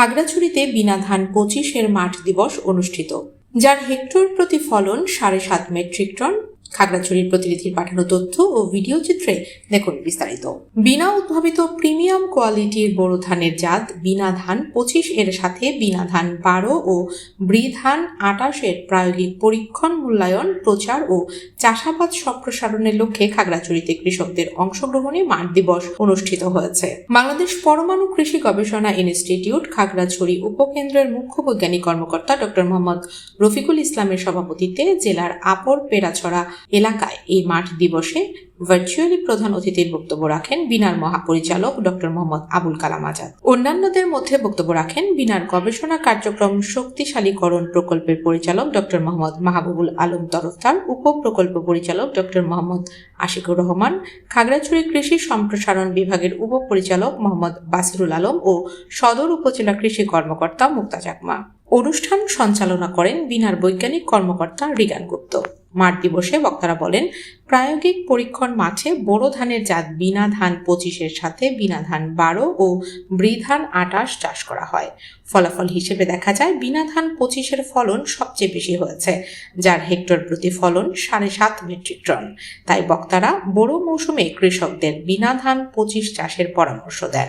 খাগড়াছড়িতে বিনা ধান পঁচিশের মাঠ দিবস অনুষ্ঠিত, যার হেক্টর প্রতি ফলন সাড়ে সাত মেট্রিক টন। খাগড়াছড়ির প্রতিনিধির পাঠানো তথ্য ও ভিডিও চিত্রে দেখুন বিস্তারিত। বিনা উদ্ভাবিত প্রিমিয়াম কোয়ালিটির বোরো ধানের জাত বিনা ধান পঁচিশ এর সাথে বিনা ধান বারো ও ব্রি ধান আটাশের প্রায়োগিক পরীক্ষণ মূল্যায়ন, প্রচার ও চাষাবাদ সম্প্রসারণের লক্ষ্যে খাগড়াছড়িতে কৃষকদের অংশগ্রহণে মাঠ দিবস অনুষ্ঠিত হয়েছে। বাংলাদেশ পরমাণু কৃষি গবেষণা ইনস্টিটিউট খাগড়াছড়ি উপকেন্দ্রের মুখ্য বৈজ্ঞানিক কর্মকর্তা ডক্টর মোহাম্মদ রফিকুল ইসলামের সভাপতিত্বে জেলার আপর পেরাছড়া এলাকায় এই মাঠ দিবসে ভার্চুয়ালি প্রধান অতিথির বক্তব্য রাখেন বিনার মহাপরিচালক ডক্টর মোহাম্মদ আবুল কালাম আজাদ। অন্যান্যদের মধ্যে বক্তব্য রাখেন বিনার গবেষণা কার্যক্রম শক্তিশালীকরণ প্রকল্পের পরিচালক ডক্টর মোহাম্মদ মাহবুবুল আলম তরফদার উপ প্রকল্প পরিচালক ডক্টর মোহাম্মদ আশিকুর রহমান, খাগড়াছড়ি কৃষি সম্প্রসারণ বিভাগের উপপরিচালক মোহাম্মদ বাসিরুল আলম ও সদর উপজেলা কৃষি কর্মকর্তা মুক্তা চাকমা অনুষ্ঠান সঞ্চালনা করেন বিনার বৈজ্ঞানিক কর্মকর্তা রিগান গুপ্ত। মাঠ দিবসে বক্তারা বলেন, প্রায়োগিক পরীক্ষণ মাঠে বোরো ধানের জাত বিনা ধান পঁচিশের সাথে বিনা ধান বারো ও ব্রি ধান আটাশ চাষ করা হয়। ফলাফল হিসেবে দেখা যায়, বিনা ধান পঁচিশের ফলন সবচেয়ে বেশি হয়েছে, যার হেক্টর প্রতি ফলন সাড়ে সাত মেট্রিক টন। তাই বক্তারা বোরো মৌসুমে কৃষকদের বিনা ধান পঁচিশ চাষের পরামর্শ দেন।